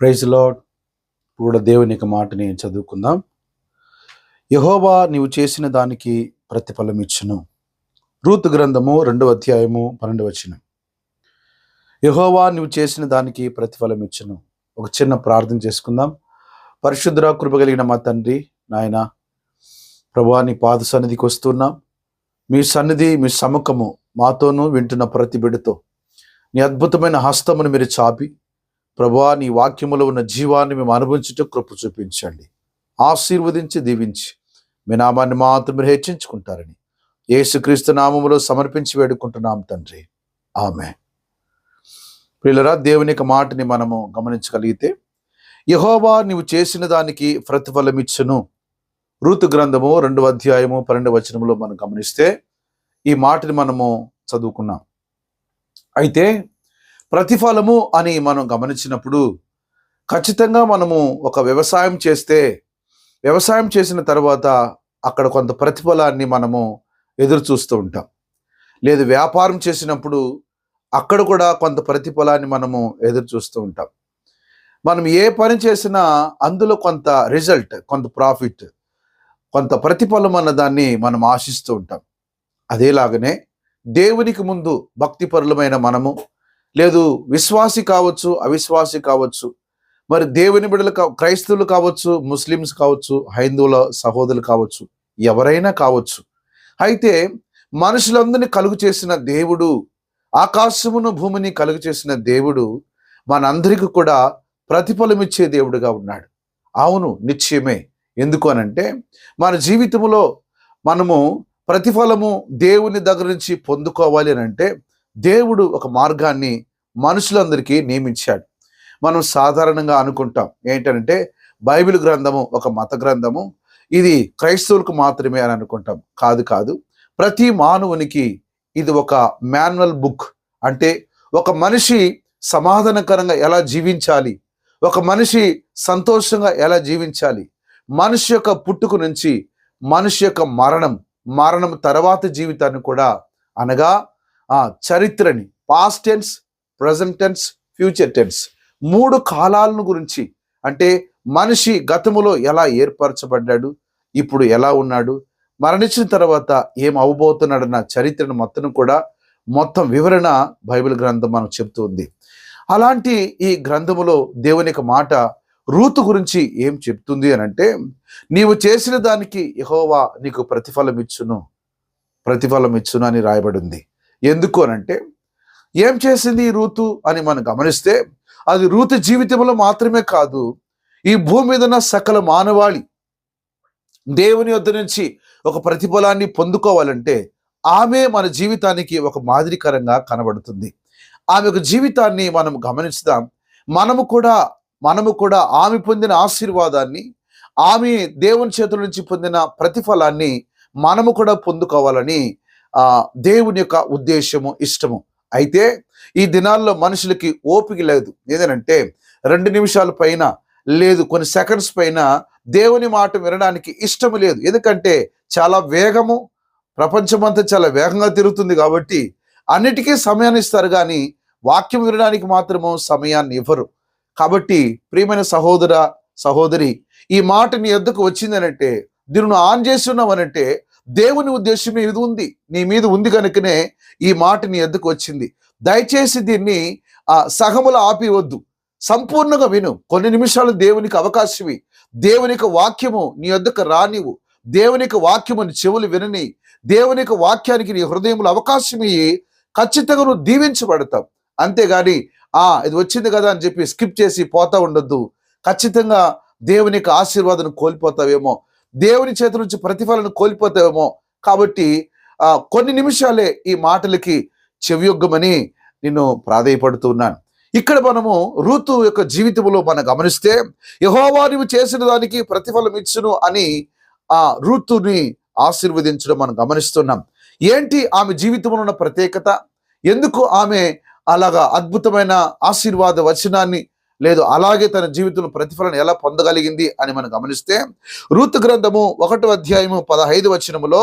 Praise lord కూడా దేవుని యొక్క మాటని చదువుకుందాం. యహోవా నీవు చేసిన దానికి ప్రతిఫలం ఇచ్చును. రూతు గ్రంథము రెండవ అధ్యాయము పన్నెండు వచ్చిన యహోవా నువ్వు చేసిన దానికి ప్రతిఫలం ఇచ్చును. ఒక చిన్న ప్రార్థన చేసుకుందాం. పరిశుద్ధ కృప కలిగిన మా తండ్రి నాయన ప్రభా నీ పాద సన్నిధికి వస్తున్నాం. మీ సన్నిధి మీ సముఖము మాతోనూ వింటున్న ప్రతి బిడ్డతో నీ అద్భుతమైన హస్తమును మీరు చాపి ప్రభా నీ వాక్యములో ఉన్న జీవాన్ని మేము అనుభవించుట కృప చూపించండి. ఆశీర్వదించి దీవించి మీ నామాన్ని మాత్రం మీరు హెచ్చించుకుంటారని యేసుక్రీస్తు నామములో సమర్పించి వేడుకుంటున్నాం తండ్రి. ఆమె పిల్లరా దేవుని యొక్క మాటని మనము గమనించగలిగితే యహోవా నీవు చేసిన దానికి ప్రతిఫలమిచ్చును ఋతు గ్రంథము రెండవ అధ్యాయము పన్నెండు వచనములో మనం గమనిస్తే ఈ మాటని మనము చదువుకున్నాం. అయితే ప్రతిఫలము అని మనం గమనించినప్పుడు ఖచ్చితంగా మనము ఒక వ్యవసాయం చేస్తే వ్యవసాయం చేసిన తర్వాత అక్కడ కొంత ప్రతిఫలాన్ని మనము ఎదురు చూస్తూ ఉంటాం. లేదు వ్యాపారం చేసినప్పుడు అక్కడ కూడా కొంత ప్రతిఫలాన్ని మనము ఎదురు చూస్తూ ఉంటాం. మనం ఏ పని చేసినా అందులో కొంత రిజల్ట్ కొంత ప్రాఫిట్ కొంత ప్రతిఫలం అన్న దాన్ని మనం ఆశిస్తూ ఉంటాం. అదేలాగనే దేవునికి ముందు భక్తిపరులమైన మనము లేదు విశ్వాసి కావచ్చు అవిశ్వాసి కావచ్చు. మరి దేవుని బిడ్డలు కా క్రైస్తవులు కావచ్చు ముస్లిమ్స్ కావచ్చు హైందువుల సహోదరులు కావచ్చు ఎవరైనా కావచ్చు. అయితే మనుషులందరినీ కలుగు చేసిన దేవుడు ఆకాశమును భూమిని కలుగు చేసిన దేవుడు మనందరికీ కూడా ప్రతిఫలం ఇచ్చే దేవుడుగా ఉన్నాడు. అవును నిశ్చయమే. ఎందుకు అనంటే మన జీవితంలో మనము ప్రతిఫలము దేవుని దగ్గర నుంచి పొందుకోవాలి అని అంటే దేవుడు ఒక మార్గాన్ని మనుషులందరికీ నియమించాడు. మనం సాధారణంగా అనుకుంటాం ఏంటంటే బైబిల్ గ్రంథము ఒక మత గ్రంథము ఇది క్రైస్తవులకు మాత్రమే అని అనుకుంటాం. కాదు కాదు. ప్రతి మానవునికి ఇది ఒక మాన్యువల్ బుక్. అంటే ఒక మనిషి సమాధానకరంగా ఎలా జీవించాలి ఒక మనిషి సంతోషంగా ఎలా జీవించాలి మనిషి యొక్క పుట్టుకు నుంచి మనిషి యొక్క మరణం మరణం తర్వాత జీవితాన్ని కూడా అనగా ఆ చరిత్రని past tense present tense future tense మూడు కాలాలను గురించి అంటే మనిషి గతములో ఎలా ఏర్పరచబడ్డాడు ఇప్పుడు ఎలా ఉన్నాడు మరణించిన తర్వాత ఏం అవబోతున్నాడన్న చరిత్రను మొత్తం కూడా మొత్తం వివరణ బైబిల్ గ్రంథం మనకు చెబుతుంది అలాంటి ఈ గ్రంథములో దేవుని యొక్క మాట రూతు గురించి ఏం చెప్తుంది అని అంటే నీవు చేసిన దానికి యహోవా నీకు ప్రతిఫలం ఇచ్చును ప్రతిఫలం ఇచ్చును అని రాయబడింది ఎందుకు అనంటే ఏం చేసింది ఈ రూతు అని మనం గమనిస్తే అది రూతు జీవితంలో మాత్రమే కాదు ఈ భూమి మీద ఉన్న సకల మానవాళి దేవుని వద్ద నుంచి ఒక ప్రతిఫలాన్ని పొందుకోవాలంటే ఆమె మన జీవితానికి ఒక మాదిరికరంగా కనబడుతుంది. ఆమె యొక్క జీవితాన్ని మనం గమనిస్తాం మనము కూడా మనము కూడా ఆమె పొందిన ఆశీర్వాదాన్ని ఆమె దేవుని చేతుల నుంచి పొందిన ప్రతిఫలాన్ని మనము కూడా పొందుకోవాలని దేవుని యొక్క ఉద్దేశము ఇష్టము. అయితే ఈ దినాల్లో మనుషులకి ఓపిక లేదు. ఏదనంటే రెండు నిమిషాల పైన లేదు కొన్ని సెకండ్స్ పైన దేవుని మాట వినడానికి ఇష్టం లేదు. ఎందుకంటే చాలా వేగము ప్రపంచమంతా చాలా వేగంగా తిరుగుతుంది కాబట్టి అన్నిటికీ సమయాన్ని ఇస్తారు కానీ వాక్యం వినడానికి మాత్రము సమయాన్ని ఇవ్వరు. కాబట్టి ప్రియమైన సహోదర సహోదరి ఈ మాట నీ ఎద్దకు వచ్చిందనంటే దీనిని ఆన్ చేసి దేవుని ఉద్దేశం ఇది ఉంది. నీ మీద ఉంది కనుకనే ఈ మాట నీ ఎద్దకు వచ్చింది. దయచేసి దీన్ని ఆ ఆపివద్దు సంపూర్ణంగా విను. కొన్ని నిమిషాలు దేవునికి అవకాశమి దేవునికి వాక్యము నీ వద్దకు రానివు. దేవునికి వాక్యము నీ చెవులు వినని. దేవునికి వాక్యానికి నీ హృదయంలో అవకాశం ఇయ్యి ఖచ్చితంగా నువ్వు దీవించబడతావు. అంతేగాని ఆ ఇది వచ్చింది కదా అని చెప్పి స్కిప్ చేసి పోతా ఉండొద్దు. ఖచ్చితంగా దేవునికి ఆశీర్వాదం కోల్పోతావేమో. దేవుని చేతి నుంచి ప్రతిఫలను కోల్పోతావేమో. కాబట్టి కొన్ని నిమిషాలే ఈ మాటలకి చెవియొగ్గమని నేను ప్రాధేయపడుతున్నాను. ఇక్కడ మనము ఋతు యొక్క జీవితంలో మనం గమనిస్తే యహోవా నువ్వు చేసిన దానికి ప్రతిఫలం ఇచ్చును అని ఆ ఋతుని ఆశీర్వదించడం మనం గమనిస్తున్నాం. ఏంటి ఆమె జీవితంలో ఉన్న ప్రత్యేకత? ఎందుకు ఆమె అలాగా అద్భుతమైన ఆశీర్వాద వచనాన్ని లేదు అలాగే తన జీవితంలో ప్రతిఫలం ఎలా పొందగలిగింది అని మనం గమనిస్తే ఋతు గ్రంథము ఒకటో అధ్యాయము పదహైదు వచనములో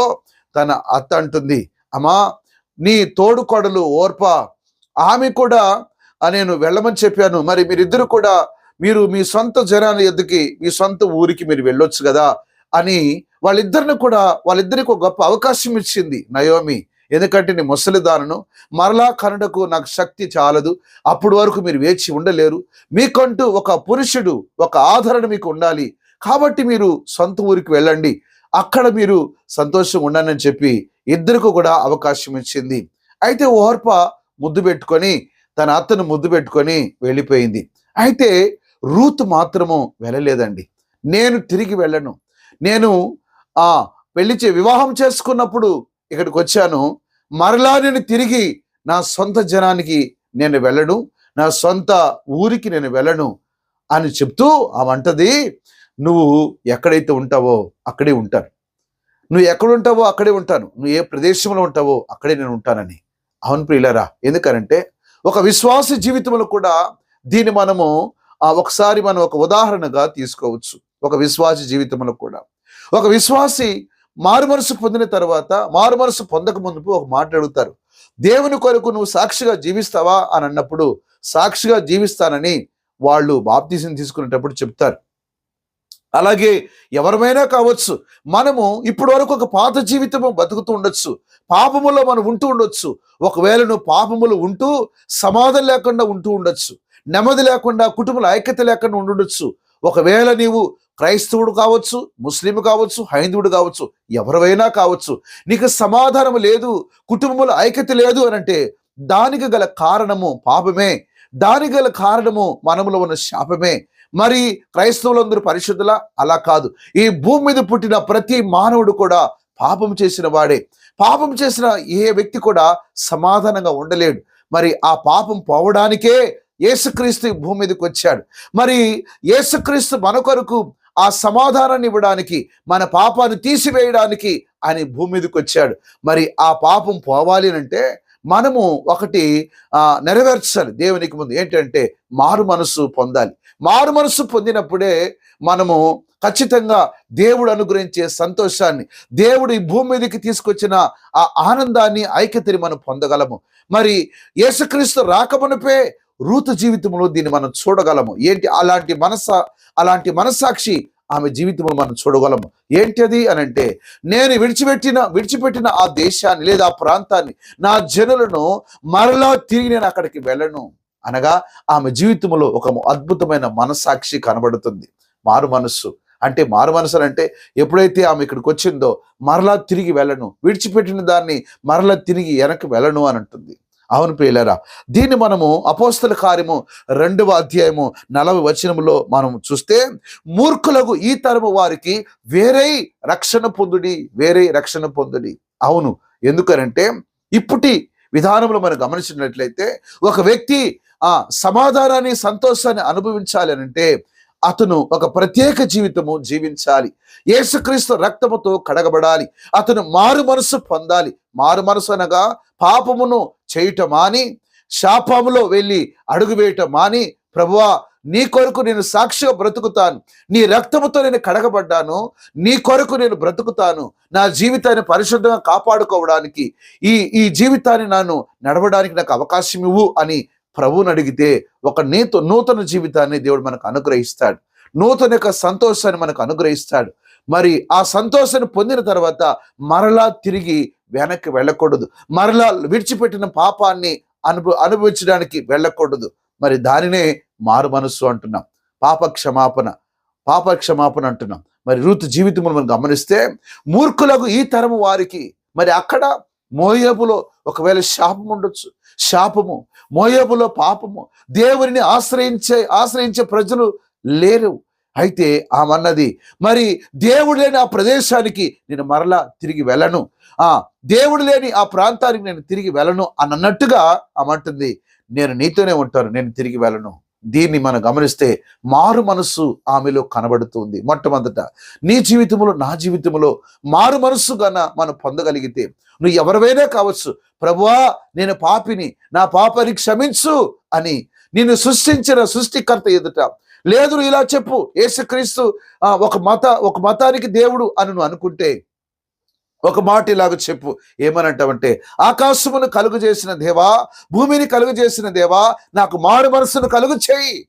తన అత్త అంటుంది అమ్మా నీ తోడుకోడలు ఓర్ప ఆమె కూడా నేను వెళ్ళమని చెప్పాను. మరి మీరిద్దరు కూడా మీరు మీ సొంత జనాన్ని ఎద్దుకి మీ సొంత ఊరికి మీరు వెళ్ళొచ్చు కదా అని వాళ్ళిద్దరిని కూడా వాళ్ళిద్దరికి ఒక గొప్ప అవకాశం ఇచ్చింది నయోమి. ఎందుకంటే నేను ముసలిదానను మరలా కనుడకు నాకు శక్తి చాలదు. అప్పుడు వరకు మీరు వేచి ఉండలేరు. మీకంటూ ఒక పురుషుడు ఒక ఆదరణ మీకు ఉండాలి. కాబట్టి మీరు సొంత ఊరికి వెళ్ళండి. అక్కడ మీరు సంతోషంగా ఉండాలని చెప్పి ఇద్దరికి కూడా అవకాశం ఇచ్చింది. అయితే ఓర్ప ముద్దు పెట్టుకొని తన అత్తను ముద్దు పెట్టుకొని వెళ్ళిపోయింది. అయితే రూత్ మాత్రము వెళ్ళలేదండి. నేను తిరిగి వెళ్ళను. నేను ఆ పెళ్ళి వివాహం చేసుకున్నప్పుడు ఇక్కడికి వచ్చాను. మరలా నేను తిరిగి నా సొంత జనానికి నేను వెళ్ళను. నా సొంత ఊరికి నేను వెళ్ళను అని చెప్తూ ఆ వంటది నువ్వు ఎక్కడైతే ఉంటావో అక్కడే ఉంటాను. నువ్వు ఎక్కడ ఉంటావో అక్కడే ఉంటాను. నువ్వు ఏ ప్రదేశంలో ఉంటావో అక్కడే నేను ఉంటానని. అవును ప్రియులరా ఎందుకనంటే ఒక విశ్వాస జీవితంలో కూడా దీన్ని మనము ఒకసారి మనం ఒక ఉదాహరణగా తీసుకోవచ్చు. ఒక విశ్వాస జీవితంలో కూడా. ఒక విశ్వాసి మారుమనసు పొందిన తర్వాత మారుమనసు పొందక ముందు ఒక మాట అడుగుతారు. దేవుని కొరకు నువ్వు సాక్షిగా జీవిస్తావా? అని అన్నప్పుడు సాక్షిగా జీవిస్తానని వాళ్ళు బాప్తీసం తీసుకునేటప్పుడు చెప్తారు. అలాగే ఎవరమైనా కావచ్చు మనము ఇప్పటి వరకు ఒక పాత జీవితము బతుకుతూ ఉండొచ్చు పాపములో మనం ఉంటూ ఉండొచ్చు. ఒకవేళ నువ్వు పాపములు ఉంటూ సమాధం లేకుండా ఉంటూ ఉండొచ్చు నెమ్మది లేకుండా కుటుంబ ఐక్యత లేకుండా ఉండుండొచ్చు ఒకవేళ నీవు క్రైస్తవుడు కావచ్చు ముస్లిం కావచ్చు హైందువుడు కావచ్చు ఎవరివైనా కావచ్చు నీకు సమాధానం లేదు కుటుంబంలో ఐక్యత లేదు అని అంటే దానికి గల కారణము పాపమే. దానికి గల కారణము మనములో ఉన్న శాపమే. మరి క్రైస్తవులందరూ పరిశుద్ధుల? అలా కాదు. ఈ భూమి మీద పుట్టిన ప్రతి మానవుడు కూడా పాపం చేసిన వాడే. పాపం చేసిన ఏ వ్యక్తి కూడా సమాధానంగా ఉండలేడు. మరి ఆ పాపం పోవడానికే యేసుక్రీస్తు భూమి మీదకి వచ్చాడు. మరి యేసుక్రీస్తు మన కొరకు ఆ సమాధానాన్ని ఇవ్వడానికి మన పాపాన్ని తీసివేయడానికి ఆయన భూమి మీదకి వచ్చాడు. మరి ఆ పాపం పోవాలి అంటే మనము ఒకటి నెరవేర్చాలి దేవునికి ముందు. ఏంటంటే మారు మనసు పొందాలి. మారు మనసు పొందినప్పుడే మనము ఖచ్చితంగా దేవుడు అనుగ్రహించే సంతోషాన్ని దేవుడు ఈ భూమి మీదకి తీసుకొచ్చిన ఆ ఆనందాన్ని ఐక్యతని మనం పొందగలము. మరి యేసుక్రీస్తు రాకమునిపే రూతు జీవితంలో దీన్ని మనం చూడగలము. ఏంటి? అలాంటి మనస అలాంటి మనస్సాక్షి ఆమె జీవితంలో మనం చూడగలము. ఏంటది అని అంటే నేను విడిచిపెట్టిన విడిచిపెట్టిన ఆ దేశాన్ని లేదా ఆ ప్రాంతాన్ని నా జనులను మరలా తిరిగి నేను అక్కడికి వెళ్ళను. అనగా ఆమె జీవితంలో ఒక అద్భుతమైన మనస్సాక్షి కనబడుతుంది. మారు మనస్సు. అంటే మారు మనసు అంటే ఎప్పుడైతే ఆమె ఇక్కడికి వచ్చిందో మరలా తిరిగి వెళ్ళను. విడిచిపెట్టిన దాన్ని మరలా తిరిగి వెనక్కి వెళ్ళను అని అంటుంది. అవును ప్రియులరా దీన్ని మనము అపోస్తల కార్యము రెండవ అధ్యాయము నలభై వచనములో మనం చూస్తే మూర్ఖులకు ఈ తరము వారికి వేరే రక్షణ పొందుడి వేరే రక్షణ పొందుడి. అవును ఎందుకనంటే ఇప్పటి విధానంలో మనం గమనించినట్లయితే ఒక వ్యక్తి ఆ సమాధానాన్ని సంతోషాన్ని అనుభవించాలి అంటే అతను ఒక ప్రత్యేక జీవితము జీవించాలి. యేసుక్రీస్తు రక్తముతో కడగబడాలి. అతను మారు మనసు పొందాలి. మారు మనసు అనగా పాపమును చేయటం మాని శాపములో వెళ్ళి అడుగు వేయటం మాని ప్రభువా నీ కొరకు నేను సాక్షిగా బ్రతుకుతాను. నీ రక్తముతో నేను కడగబడ్డాను. నీ కొరకు నేను బ్రతుకుతాను. నా జీవితాన్ని పరిశుద్ధంగా కాపాడుకోవడానికి ఈ ఈ జీవితాన్ని నన్ను నడవడానికి నాకు అవకాశం ఇవ్వు అని ప్రభువుని అడిగితే ఒక నీత నూతన జీవితాన్ని దేవుడు మనకు అనుగ్రహిస్తాడు. నూతన యొక్క సంతోషాన్ని మనకు అనుగ్రహిస్తాడు. మరి ఆ సంతోషాన్ని పొందిన తర్వాత మరలా తిరిగి వెనక్కి వెళ్ళకూడదు. మరలా విడిచిపెట్టిన పాపాన్ని అనుభ అనుభవించడానికి వెళ్ళకూడదు. మరి దానినే మారు మనస్సు అంటున్నాం. పాప క్షమాపణ పాప క్షమాపణ అంటున్నాం. మరి రూతు జీవితం మనం గమనిస్తే మూర్ఖులకు ఈ తరము వారికి మరి అక్కడ మోయబులో ఒకవేళ శాపం ఉండొచ్చు. శాపము మోయబులో పాపము దేవుని ఆశ్రయించే ఆశ్రయించే ప్రజలు లేరు. అయితే ఆమన్నది మరి దేవుడు లేని ఆ ప్రదేశానికి నేను మరలా తిరిగి వెళ్ళను. ఆ దేవుడు లేని ఆ ప్రాంతానికి నేను తిరిగి వెళ్ళను అని అన్నట్టుగా అమంటుంది నేను నీతోనే ఉంటాను నేను తిరిగి వెళ్ళను. దీన్ని మనం గమనిస్తే మారు మనస్సు ఆమెలో కనబడుతుంది మొట్టమొదట. నీ జీవితంలో నా జీవితంలో మారు మనస్సు గన మనం పొందగలిగితే నువ్వు ఎవరివైనా కావచ్చు. ప్రభువా నేను పాపిని నా పాపని క్షమించు అని నిన్ను సృష్టించిన సృష్టికర్త ఎదుట. లేదు ఇలా చెప్పు యేసుక్రీస్తు ఒక మత ఒక మతానికి దేవుడు అని నువ్వు అనుకుంటే ఒక మాట ఇలాగ చెప్పు. ఏమనంటావంటే ఆకాశమును కలుగు చేసిన దేవా భూమిని కలుగు చేసిన దేవా నాకు మారు మనసును కలుగు చేయి.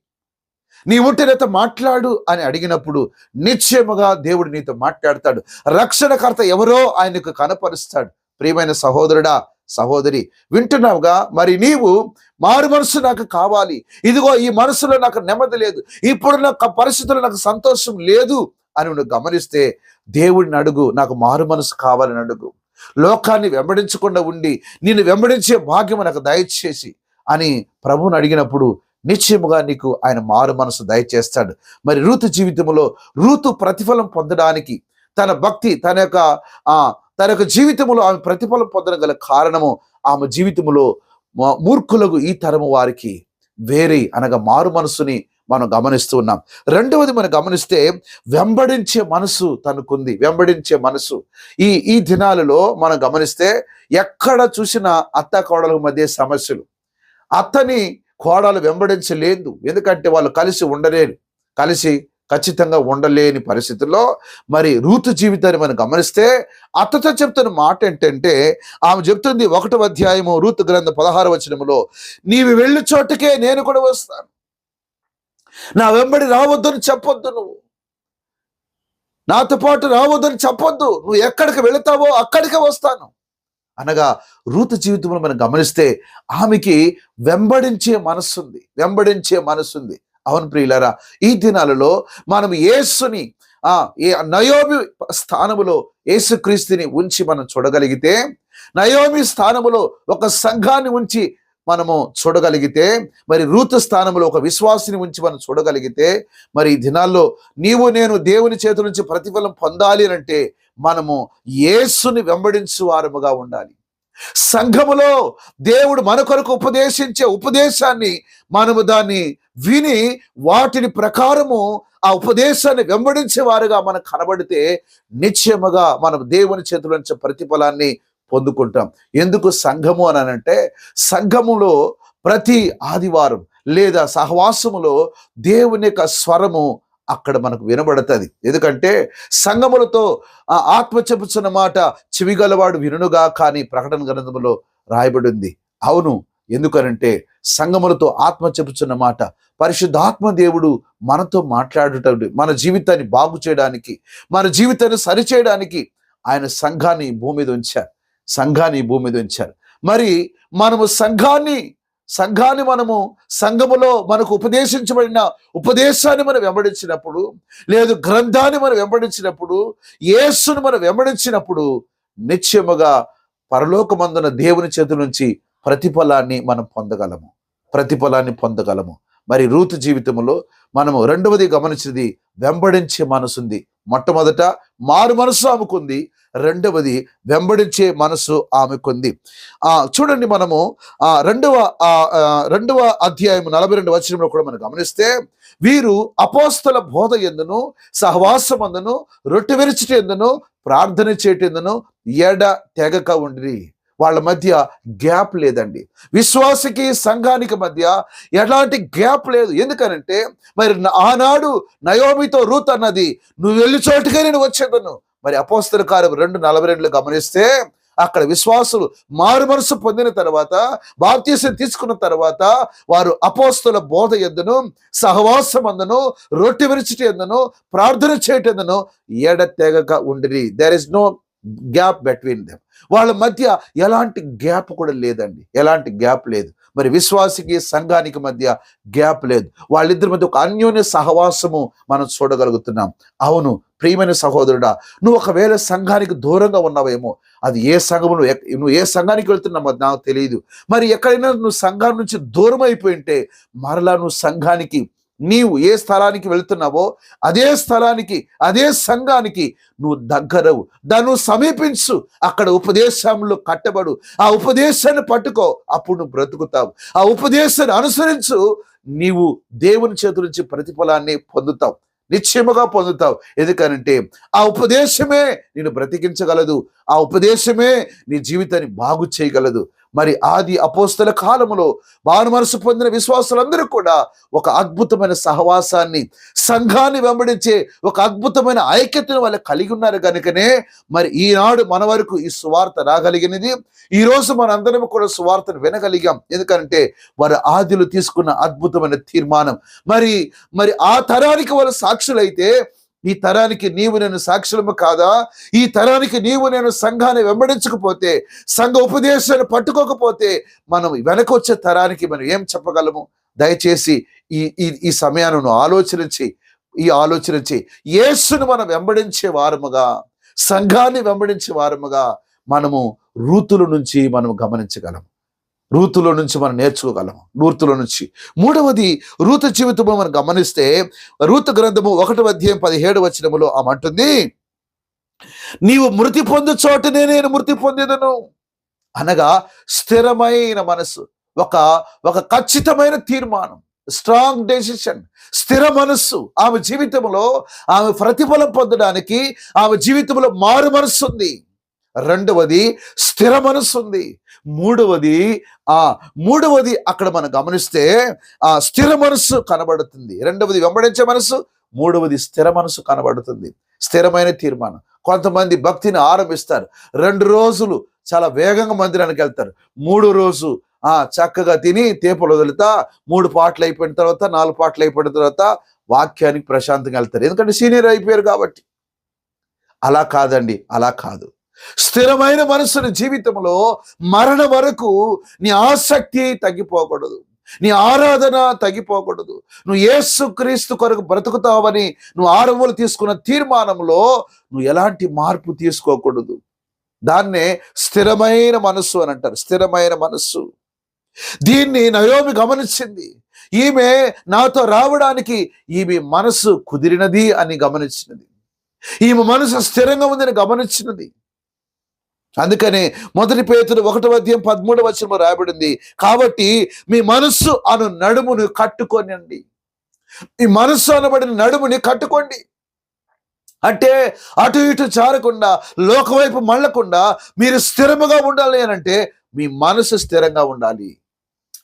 నీ ఉంటే నాతో మాట్లాడు అని అడిగినప్పుడు నిశ్చయముగా దేవుడు నీతో మాట్లాడతాడు. రక్షణకర్త ఎవరో ఆయనకు కనపరుస్తాడు. ప్రియమైన సహోదరుడా సహోదరి వింటున్నావుగా? మరి నీవు మారు మనసు నాకు కావాలి. ఇదిగో ఈ మనసులో నాకు నెమ్మది లేదు. ఇప్పుడు నాకు పరిస్థితుల్లో నాకు సంతోషం లేదు. అని నువ్వు గమనిస్తే దేవుడిని అడుగు నాకు మారు మనసు కావాలని అడుగు. లోకాన్ని వెంబడించకుండా ఉండి నిన్ను వెంబడించే భాగ్యం నాకు దయచేసి అని ప్రభువుని అడిగినప్పుడు నిశ్చయముగా నీకు ఆయన మారు మనసు దయచేస్తాడు. మరి రూతు జీవితంలో రూతు ప్రతిఫలం పొందడానికి తన భక్తి తన యొక్క తన యొక్క జీవితంలో ఆమె ప్రతిఫలం పొందడం గల కారణము ఆమె జీవితంలో మూర్ఖులకు ఈ తరము వారికి వేరే అనగా మారు మనసుని మనం గమనిస్తూ ఉన్నాం. రెండవది మనం గమనిస్తే వెంబడించే మనసు తనకుంది. వెంబడించే మనసు. ఈ ఈ దినాలలో మనం గమనిస్తే ఎక్కడ చూసినా అత్త కోడల మధ్య సమస్యలు. అత్తని కోడలు వెంబడించలేదు. ఎందుకంటే వాళ్ళు కలిసి ఉండలేరు. కలిసి ఖచ్చితంగా ఉండలేని పరిస్థితుల్లో మరి రూతు జీవితాన్ని మనం గమనిస్తే అత్తతో చెప్తున్న మాట ఏంటంటే ఆమె చెప్తుంది ఒకటో అధ్యాయము రూతు గ్రంథ పదహారు వచనములో నీవు వెళ్ళి చోటుకే నేను కూడా వస్తాను. నా వెంబడి రావద్దని చెప్పొద్దు నువ్వు. నాతో పాటు రావద్దని చెప్పొద్దు. నువ్వు ఎక్కడికి వెళతావో అక్కడికే వస్తాను. అనగా రూతు జీవితంలో మనం గమనిస్తే ఆమెకి వెంబడించే మనస్సుంది వెంబడించే మనస్సుంది అవును ప్రియులరా ఈ దినాలలో మనం యేసుని ఆ ఏ నయోమి స్థానములో యేసుక్రీస్తుని ఉంచి మనం చూడగలిగితే నయోమి స్థానములో ఒక సంఘాన్ని ఉంచి మనము చూడగలిగితే మరి రూతు స్థానంలో ఒక విశ్వాసిని ఉంచి మనం చూడగలిగితే మరి ఈ దినాల్లో నీవు నేను దేవుని చేతి నుంచి ప్రతిఫలం పొందాలి అని అంటే మనము యేసుని వెంబడించు వారముగా ఉండాలి. సంఘములో దేవుడు మన కొరకు ఉపదేశించే ఉపదేశాన్ని మనము దాన్ని విని వాటిని ప్రకారము ఆ ఉపదేశాన్ని వెంబడించే వారుగా మనకు కనబడితే నిశ్చయముగా మనం దేవుని చేతుల నుంచి ప్రతిఫలాన్ని పొందుకుంటాం. ఎందుకు సంఘము అని అంటే సంఘములో ప్రతి ఆదివారం లేదా సహవాసములో దేవుని యొక్క స్వరము అక్కడ మనకు వినబడుతుంది. ఎందుకంటే సంఘములతో ఆ ఆత్మ చెప్పుచున్న మాట చెవిగలవాడు వినుగా కానీ ప్రకటన గ్రంథములో రాయబడి ఉంది అవును. ఎందుకనంటే సంఘములతో ఆత్మ చెప్పుచున్న మాట పరిశుద్ధాత్మ దేవుడు మనతో మాట్లాడుట మన జీవితాన్ని బాగు చేయడానికి మన జీవితాన్ని సరిచేయడానికి ఆయన సంఘాన్ని భూమి మీద ఉంచారు సంఘాన్ని ఈ భూమి మీద ఉంచారు. మరి మనము సంఘాన్ని సంఘాన్ని మనము సంఘములో మనకు ఉపదేశించబడిన ఉపదేశాన్ని మనం వెంబడించినప్పుడు లేదు గ్రంథాన్ని మనం వెంబడించినప్పుడు యేసును మనం వెంబడించినప్పుడు నిశ్చయముగా పరలోకమందున దేవుని చేతి నుంచి ప్రతిఫలాన్ని మనం పొందగలము. ప్రతిఫలాన్ని పొందగలము. మరి రూతు జీవితంలో మనము రెండవది గమనించినది వెంబడించే మనసుంది. మొట్టమొదట మారు మనసు ఆమెకుంది. రెండవది వెంబడించే మనసు ఆమెకుంది. ఆ చూడండి మనము ఆ రెండవ రెండవ అధ్యాయం నలభై రెండు వచనంలో కూడా మనం గమనిస్తే వీరు అపోస్తల బోధ ఎందును సహవాసమందును రొట్టె విరిచిట ఎందును ప్రార్థన చేయటెందును ఎడ తెగక ఉండి వాళ్ళ మధ్య గ్యాప్ లేదండి. విశ్వాసకి సంఘానికి మధ్య ఎలాంటి గ్యాప్ లేదు. ఎందుకనంటే మరి ఆనాడు నయోమితో రూత్ అన్నది నువ్వు వెళ్ళి చోటుకే నేను వచ్చేదను. మరి అపోస్తల కార్యం రెండు నలభై రెండులో గమనిస్తే అక్కడ విశ్వాసులు మారు మనసు పొందిన తర్వాత బాప్తీసం తీసుకున్న తర్వాత వారు అపోస్తుల బోధ ఎందును సహవాసం అందును రొట్టె విరిచిట ఎందును ప్రార్థన చేయటం ఎందును తెగక ఉండిరి. There is no gap between them వాళ్ళ మధ్య ఎలాంటి గ్యాప్ కూడా లేదండి. ఎలాంటి గ్యాప్ లేదు. మరి విశ్వాసికి సంఘానికి మధ్య గ్యాప్ లేదు. వాళ్ళిద్దరి మధ్య ఒక అన్యోన్య సహవాసము మనం చూడగలుగుతున్నాం. అవును ప్రియమైన సహోదరుడా నువ్వు ఒకవేళ సంఘానికి దూరంగా ఉన్నావేమో అది ఏ సంఘము నువ్వు నువ్వు ఏ సంఘానికి వెళ్తున్నావు అది నాకు తెలియదు. మరి ఎక్కడైనా నువ్వు సంఘం నుంచి దూరం అయిపోయింటే మరలా నువ్వు సంఘానికి నీవు ఏ స్థలానికి వెళ్తున్నావో అదే స్థలానికి అదే సంఘానికి నువ్వు దగ్గరవు. దాన్ని సమీపించు. అక్కడ ఉపదేశంలో కట్టబడు. ఆ ఉపదేశాన్ని పట్టుకో. అప్పుడు నువ్వు బ్రతుకుతావు. ఆ ఉపదేశాన్ని అనుసరించు. నీవు దేవుని చేతి నుంచి ప్రతిఫలాన్ని పొందుతావు. నిశ్చయముగా పొందుతావు. ఎందుకనంటే ఆ ఉపదేశమే నేను బ్రతికించగలదు. ఆ ఉపదేశమే నీ జీవితాన్ని బాగు చేయగలదు. మరి ఆది అపోస్తల కాలంలో వారు మనసు పొందిన విశ్వాసులందరూ కూడా ఒక అద్భుతమైన సహవాసాన్ని సంఘాన్ని వెంబడించే ఒక అద్భుతమైన ఐక్యతను వాళ్ళు కలిగి ఉన్నారు కనుకనే మరి ఈనాడు మన వరకు ఈ సువార్త రాగలిగినది. ఈ రోజు మనందరం కూడా సువార్తను వినగలిగాం. ఎందుకంటే వారు ఆదిలో తీసుకున్న అద్భుతమైన తీర్మానం. మరి మరి ఆ తరానికి వారు సాక్షులైతే ఈ తరానికి నీవు నేను సాక్షులము కాదా? ఈ తరానికి నీవు నేను సంఘాన్ని వెంబడించకపోతే సంఘ ఉపదేశాన్ని పట్టుకోకపోతే మనం వెనకొచ్చే తరానికి మనం ఏం చెప్పగలము? దయచేసి ఈ ఈ ఈ సమయాన్ని నువ్వు ఆలోచించి ఈ ఆలోచించి యేసును మనం వెంబడించే వారముగా సంఘాన్ని వెంబడించే వారముగా మనము రూతుల నుంచి మనం గమనించగలం రూతులో నుంచి మనం నేర్చుకోగలం రూతులో నుంచి. మూడవది రూత జీవితము మనం గమనిస్తే రూత గ్రంథము ఒకటి అధ్యాయం పదిహేడు వచ్చినములో ఆమె అంటుంది నీవు మృతి పొందు చోటనే నేను మృతి పొందేదను. అనగా స్థిరమైన మనసు ఒక ఒక ఖచ్చితమైన తీర్మానం స్ట్రాంగ్ డెసిషన్ స్థిర మనస్సు ఆమె జీవితంలో ఆమె ప్రతిఫలం పొందడానికి ఆమె జీవితంలో మారు మనస్సు ఉంది. రెండవది స్థిర మనస్సు ఉంది. మూడవది ఆ మూడవది అక్కడ మనం గమనిస్తే ఆ స్థిర మనస్సు కనబడుతుంది. రెండవది వెంబడించే మనసు మూడవది స్థిర మనసు కనబడుతుంది. స్థిరమైన తీర్మానం. కొంతమంది భక్తిని ఆరంభిస్తారు. రెండు రోజులు చాలా వేగంగా మందిరానికి వెళ్తారు. మూడు రోజు ఆ చక్కగా తిని తేపలు వదులుతా మూడు పాటలు అయిపోయిన తర్వాత నాలుగు పాటలు అయిపోయిన తర్వాత వాక్యానికి ప్రశాంతంగా వెళ్తారు. ఎందుకంటే సీనియర్ అయిపోయారు కాబట్టి. అలా కాదండి అలా కాదు. స్థిరమైన మనసుని జీవితంలో మరణ వరకు నీ ఆసక్తి తగ్గిపోకూడదు. నీ ఆరాధన తగ్గిపోకూడదు. నువ్వు ఏసు క్రీస్తు కొరకు బ్రతుకుతావని నువ్వు ఆరవులు తీసుకున్న తీర్మానంలో నువ్వు ఎలాంటి మార్పు తీసుకోకూడదు. దాన్నే స్థిరమైన మనస్సు అని అంటారు. స్థిరమైన మనస్సు. దీన్ని నయోమి గమనించింది. ఈమె నాతో రావడానికి ఈమె మనసు కుదిరినది అని గమనించినది. ఈమె మనసు స్థిరంగా ఉందని గమనించినది. అందుకనే మొదటి పేతులు ఒకటవ అధ్యాయం పదమూడవ వచనంలో రాయబడింది కాబట్టి మీ మనస్సు అను నడుమును కట్టుకోనండి. మీ మనస్సు అనబడిన నడుముని కట్టుకోండి. అంటే అటు ఇటు చారకుండా లోకవైపు మళ్ళకుండా మీరు స్థిరముగా ఉండాలి అని అంటే మీ మనసు స్థిరంగా ఉండాలి.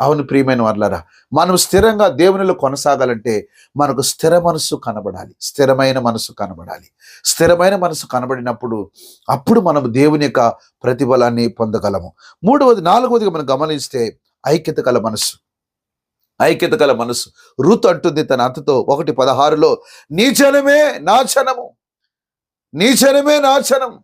అవును ప్రియమైన వాళ్ళరా మనం స్థిరంగా దేవునిలో కొనసాగాలంటే మనకు స్థిర మనసు కనబడాలి. స్థిరమైన మనసు కనబడాలి. స్థిరమైన మనసు కనబడినప్పుడు అప్పుడు మనం దేవుని యొక్క ప్రతిఫలాన్ని పొందగలము. మూడవది నాలుగవదిగా మనం గమనిస్తే ఐక్యత గల మనసు ఐక్యత గల మనసు రుతు అంటుంది తన అంతతో ఒకటి పదహారులో నీ జనమే నా జనము. నీ జనమే నా జనం.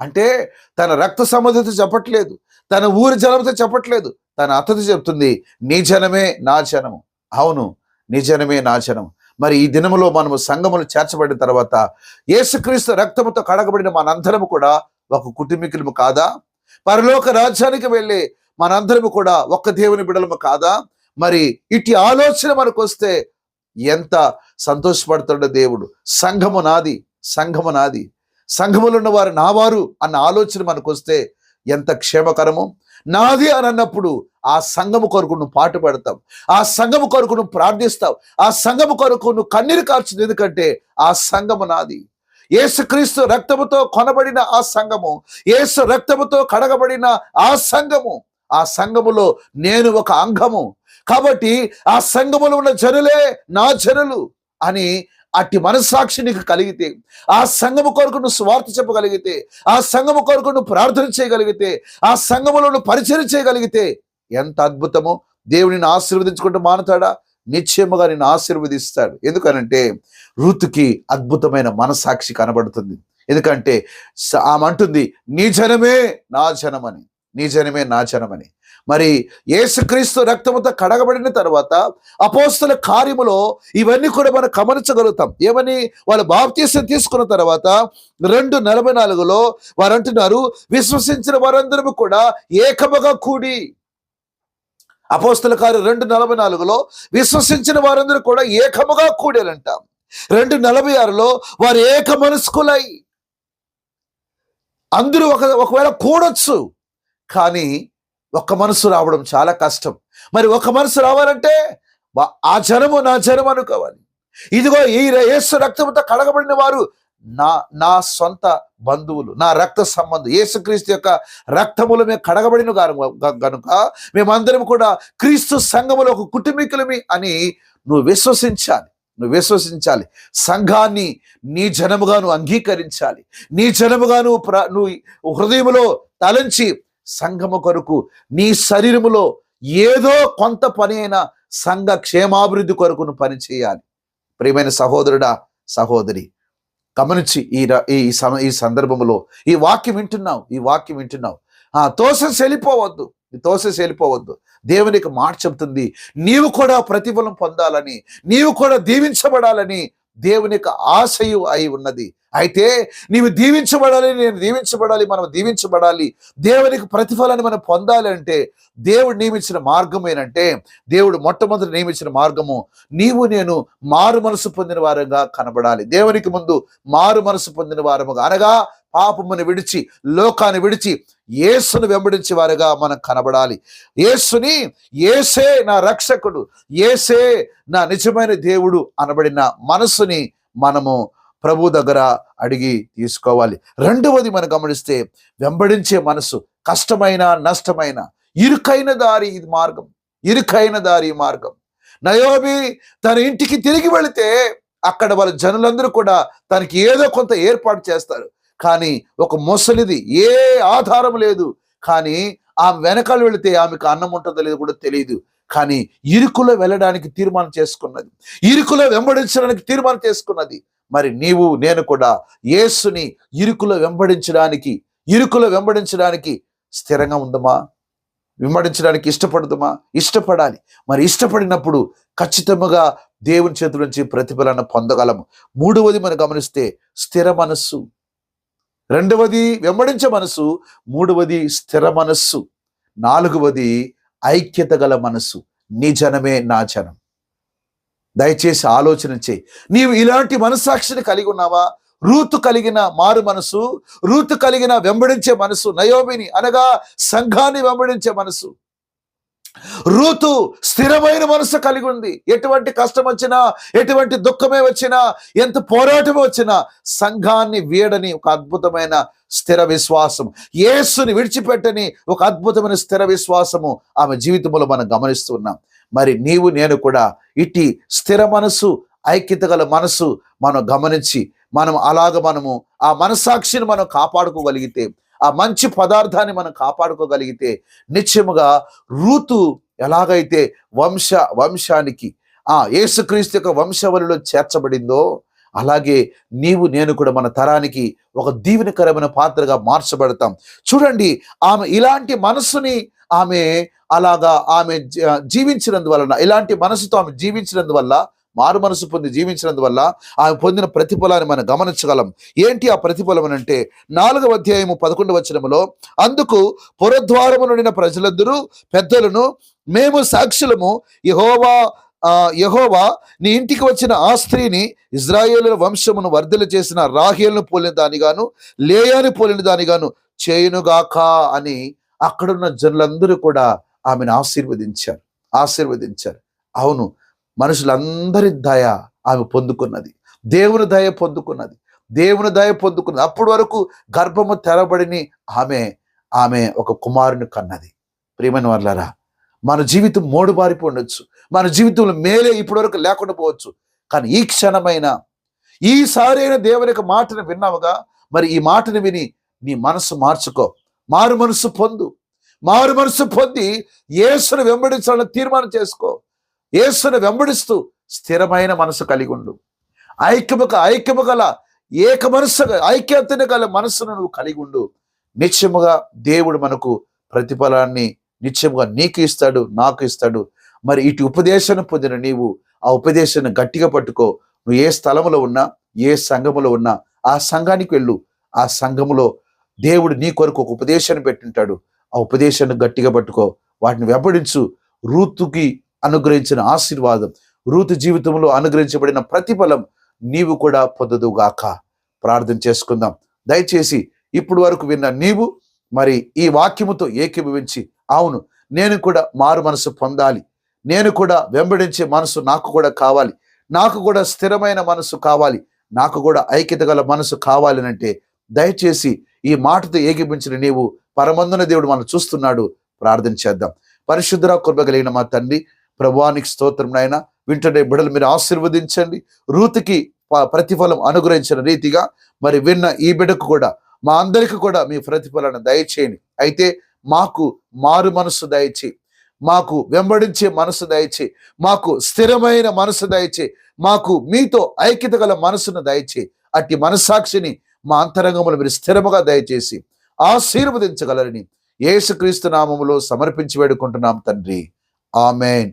అంటే తన రక్త సంబంధిత చెప్పట్లేదు. తన ఊరి జనంతో చెప్పట్లేదు. తన అత్తది చెప్తుంది నీ జనమే నా జనము. అవును నీ జనమే నా జనము. మరి ఈ దినములో మనము సంఘములు చేర్చబడిన తర్వాత యేసుక్రీస్తు రక్తముతో కడగబడిన మనందరము కూడా ఒక కుటుంబీకులము కాదా? పరలోక రాజ్యానికి వెళ్ళి మనందరము కూడా ఒక్క దేవుని బిడలము కాదా? మరి ఇటు ఆలోచన మనకు వస్తే ఎంత సంతోషపడుతుండ దేవుడు. సంఘము నాది సంఘము నాది. సంఘములున్న వారు నావారు అన్న ఆలోచన మనకు వస్తే ఎంత క్షేమకరమో? నాది అని అన్నప్పుడు ఆ సంఘము కొరకు నువ్వు పాటు పెడతావు. ఆ సంఘము కొరకు నువ్వు ప్రార్థిస్తావు. ఆ సంఘము కొరకు నువ్వు కన్నీరు కార్చుదు ఎందుకంటే ఆ సంఘము నాది. ఏసుక్రీస్తు రక్తముతో కొనబడిన ఆ సంఘము ఏసు రక్తముతో కడగబడిన ఆ సంఘము ఆ సంఘములో నేను ఒక అంగము. కాబట్టి ఆ సంఘములో ఉన్న జనులే నా జనులు అని అట్టి మనస్సాక్షి నీకు కలిగితే ఆ సంఘము కొరకు నువ్వు స్వార్థ చెప్పగలిగితే ఆ సంఘము కొరకు నువ్వు ప్రార్థన చేయగలిగితే ఆ సంఘములో నువ్వు పరిచయం చేయగలిగితే ఎంత అద్భుతమో. దేవుడిని ఆశీర్వదించుకుంటూ మానతాడా? నిశ్చయముగా నేను ఆశీర్వదిస్తాడు. ఎందుకనంటే ఋతుకి అద్భుతమైన మనసాక్షి కనబడుతుంది. ఎందుకంటే ఆమె అంటుంది నీ జనమే నా జనమని నీ జనమే నా జనమని. మరి యేసుక్రీస్తు రక్తముతో కడగబడిన తర్వాత అపోస్తుల కార్యములో ఇవన్నీ కూడా మనం గమనించగలుగుతాం. ఏమని? వాళ్ళు బాప్తీసం తీసుకున్న తర్వాత రెండు నలభై నాలుగులో వారు అంటున్నారు విశ్వసించిన వారందరూ కూడా ఏకముగా కూడి. అపోస్తుల కార్యం రెండు నలభై నాలుగులో విశ్వసించిన వారందరూ కూడా ఏకముగా కూడారంట రెండు నలభై ఆరులో వారు ఏక మనస్కులై. అందరూ ఒక ఒకవేళ కూడొచ్చు కానీ ఒక్క మనసు రావడం చాలా కష్టం. మరి ఒక మనసు రావాలంటే ఆ జనము నా జనం అనుకోవాలి. ఇదిగో ఈ యేసు రక్తంతో కడగబడిన వారు నా నా సొంత బంధువులు నా రక్త సంబంధం. యేసుక్రీస్తు యొక్క రక్తములు మేము కడగబడిన కనుక గనుక మేమందరం కూడా క్రీస్తు సంఘములో ఒక కుటుంబీకులమి అని నువ్వు విశ్వసించాలి. నువ్వు విశ్వసించాలి. సంఘాన్ని నీ జనముగా నువ్వు అంగీకరించాలి. నీ జనముగా నువ్వు ప్ర నువ్వు హృదయములో తలంచి సంఘము కొరకు నీ శరీరములో ఏదో కొంత పని అయినా సంఘ క్షేమాభివృద్ధి కొరకును పని చేయాలి. ప్రియమైన సహోదరుడా సహోదరి గమనించి ఈ ఈ సమ ఈ సందర్భంలో ఈ వాక్యం వింటున్నావు ఈ వాక్యం వింటున్నావు. ఆ తోసేసి వెళ్ళిపోవద్దు తోసేసి వెళ్ళిపోవద్దు. దేవునికి మాట చెబుతుంది నీవు కూడా ప్రతిఫలం పొందాలని నీవు కూడా దీవించబడాలని దేవుని యొక్క ఆశయు అయి ఉన్నది. అయితే నీవు దీవించబడాలి నేను దీవించబడాలి మనం దీవించబడాలి. దేవునికి ప్రతిఫలాన్ని మనం పొందాలి అంటే దేవుడు నియమించిన మార్గం ఏంటంటే దేవుడు మొట్టమొదటి నియమించిన మార్గము నీవు నేను మారు మనసు పొందిన వారంగా కనబడాలి. దేవునికి ముందు మారు మనసు పొందిన వారముగా అనగా పాపమును విడిచి లోకాన్ని విడిచి యేసును వెంబడించే వారుగా మనం కనబడాలి. యేసుని ఏసే నా రక్షకుడు ఏసే నా నిజమైన దేవుడు అనబడిన మనసుని మనము ప్రభు దగ్గర అడిగి తీసుకోవాలి. రెండవది మనం గమనిస్తే వెంబడించే మనసు కష్టమైన నష్టమైన ఇరుకైన దారి ఇది మార్గం. ఇరుకైన దారి మార్గం. నయోబి తన ఇంటికి తిరిగి వెళితే అక్కడ వాళ్ళ జనులందరూ కూడా తనకి ఏదో కొంత ఏర్పాటు చేస్తారు. కానీ ఒక ముసలిది ఏ ఆధారం లేదు. కానీ ఆమె వెనకాల వెళితే ఆమెకు అన్నం ఉంటుందో లేదో కూడా తెలియదు కానీ ఇరుకులో వెళ్ళడానికి తీర్మానం చేసుకున్నది. ఇరుకులో వెంబడించడానికి తీర్మానం చేసుకున్నది. మరి నీవు నేను కూడా యేసుని ఇరుకులో వెంబడించడానికి ఇరుకులో వెంబడించడానికి స్థిరంగా ఉందమా? వెంబడించడానికి ఇష్టపడదుమా? ఇష్టపడాలి. మరి ఇష్టపడినప్పుడు ఖచ్చితంగా దేవుని చేతుల నుంచి ప్రతిఫలాన్ని పొందగలము. మూడవది మనం గమనిస్తే స్థిర మనస్సు. రెండవది వెంబడించే మనసు మూడవది స్థిర మనస్సు నాలుగవది ఐక్యత గల మనస్సు నీ జనమే నా జనం. దయచేసి ఆలోచన చేయి. నీవు ఇలాంటి మనస్సాక్షిని కలిగి ఉన్నావా? రూతు కలిగిన మారు మనసు రూతు కలిగిన వెంబడించే మనసు నయోమిని అనగా సంఘాన్ని వెంబడించే మనసు రూతు స్థిరమైన మనసు కలిగి ఉంది. ఎటువంటి కష్టం వచ్చినా ఎటువంటి దుఃఖమే వచ్చినా ఎంత పోరాటమే వచ్చినా సంఘాన్ని వీడని ఒక అద్భుతమైన స్థిర విశ్వాసం యేసుని విడిచిపెట్టని ఒక అద్భుతమైన స్థిర విశ్వాసము ఆమె జీవితంలో మనం గమనిస్తున్నాం మరి నీవు నేను కూడా ఇట్టి స్థిర మనసు ఐక్యత గల మనసు మనం గమనించి మనం అలాగ మనము ఆ మనస్సాక్షిని మనం కాపాడుకోగలిగితే ఆ మంచి పదార్థాన్ని మనం కాపాడుకోగలిగితే నిత్యముగా రూతు ఎలాగైతే వంశ వంశానికి ఆ యేసుక్రీస్తు యొక్క వంశవలిలో చేర్చబడిందో అలాగే నీవు నేను కూడా మన తరానికి ఒక దీవెనకరమైన పాత్రగా మార్చబడతాం. చూడండి ఆమె ఇలాంటి మనస్సుని ఆమె అలాగా ఆమె జీవించినందువలన ఇలాంటి మనసుతో ఆమె జీవించినందువల్ల మారు మనసు పొంది జీవించినందువల్ల ఆమె పొందిన ప్రతిఫలాన్ని మనం గమనించగలం. ఏంటి ఆ ప్రతిఫలం అని అంటే నాలుగవ అధ్యాయము పదకొండు వచనములో అందుకు పురద్వారము నుండిన ప్రజలందరూ పెద్దలను మేము సాక్షులము యహోవా యహోవా నీ ఇంటికి వచ్చిన ఆ స్త్రీని ఇజ్రాయేలుల వంశమును వర్ధలు చేసిన రాహిల్ను పోలిన దానిగాను లేయాని పోలిన దానిగాను చేయునుగాక అని అక్కడున్న జనులందరూ కూడా ఆమెను ఆశీర్వదించారు. ఆశీర్వదించారు. అవును మనుషులందరి దయ ఆమె పొందుకున్నది. దేవుని దయ పొందుకున్నది. దేవుని దయ పొందుకున్నది. అప్పటి వరకు గర్భము తెరబడిని ఆమె ఆమె ఒక కుమారుని కన్నది. ప్రియమైన వర్లరా మన జీవితం మూడు బారిపోయి ఉండొచ్చు. మన జీవితంలో మేలే ఇప్పటి వరకు లేకుండా పోవచ్చు. కానీ ఈ క్షణమైన ఈసారైన దేవుని యొక్క మాటను విన్నావుగా? మరి ఈ మాటను విని నీ మనసు మార్చుకో. మారు మనసు పొందు. మారు మనసు పొంది యేసును వెంబడించాలని తీర్మానం చేసుకో. యేసును వెంబడిస్తూ స్థిరమైన మనసు కలిగి ఉండు. ఐక్యము ఐక్యము గల ఏక మనస్సు ఐక్యతను గల మనస్సును నువ్వు కలిగి ఉండు. నిత్యముగా దేవుడు మనకు ప్రతిఫలాన్ని నిత్యముగా నీకు ఇస్తాడు నాకు ఇస్తాడు. మరి ఇటు ఉపదేశాన్ని పొందిన నీవు ఆ ఉపదేశాన్ని గట్టిగా పట్టుకో. నువ్వు ఏ స్థలములో ఉన్నా ఏ సంఘములో ఉన్నా ఆ సంఘానికి వెళ్ళు. ఆ సంఘములో దేవుడు నీ కొరకు ఒక ఉపదేశాన్ని పెట్టింటాడు. ఆ ఉపదేశాన్ని గట్టిగా పట్టుకో. వాటిని వెంబడించు. రూతుకి అనుగ్రహించిన ఆశీర్వాదం. రూతు జీవితంలో అనుగ్రహించబడిన ప్రతిఫలం నీవు కూడా పొందదుగాక. ప్రార్థన చేసుకుందాం. దయచేసి ఇప్పుడు వరకు విన్న నీవు మరి ఈ వాక్యముతో ఏకీభవించి అవును నేను కూడా మారు మనసు పొందాలి. నేను కూడా వెంబడించే మనసు నాకు కూడా కావాలి. నాకు కూడా స్థిరమైన మనసు కావాలి. నాకు కూడా ఐక్యత గల మనసు కావాలనంటే దయచేసి ఈ మాటతో ఏకీపించిన నీవు పరమందున దేవుడు మనం చూస్తున్నాడు. ప్రార్థన చేద్దాం. పరిశుద్ధ కృప కలిగిన మా తండ్రి ప్రభానికి స్తోత్రం నాయన. వింటనే బిడలు మీరు ఆశీర్వదించండి. రూతికి ప- ప్రతిఫలం అనుగ్రహించిన రీతిగా మరి విన్న ఈ బిడ్డకు కూడా మా అందరికి కూడా మీ ప్రతిఫలాన్ని దయచేయండి. అయితే మాకు మారు మనసు దయచేయి. మాకు వెంబడించే మనసు దయచే మాకు స్థిరమైన మనసు దయచే మాకు మీతో ఐక్యత గల మనసును దయచే అట్టి మనస్సాక్షిని మా అంతరంగములు మీరు స్థిరముగా దయచేసి ఆశీర్వదించగలరని యేసుక్రీస్తు నామములో సమర్పించి వేడుకుంటున్నాం తండ్రి. Amen.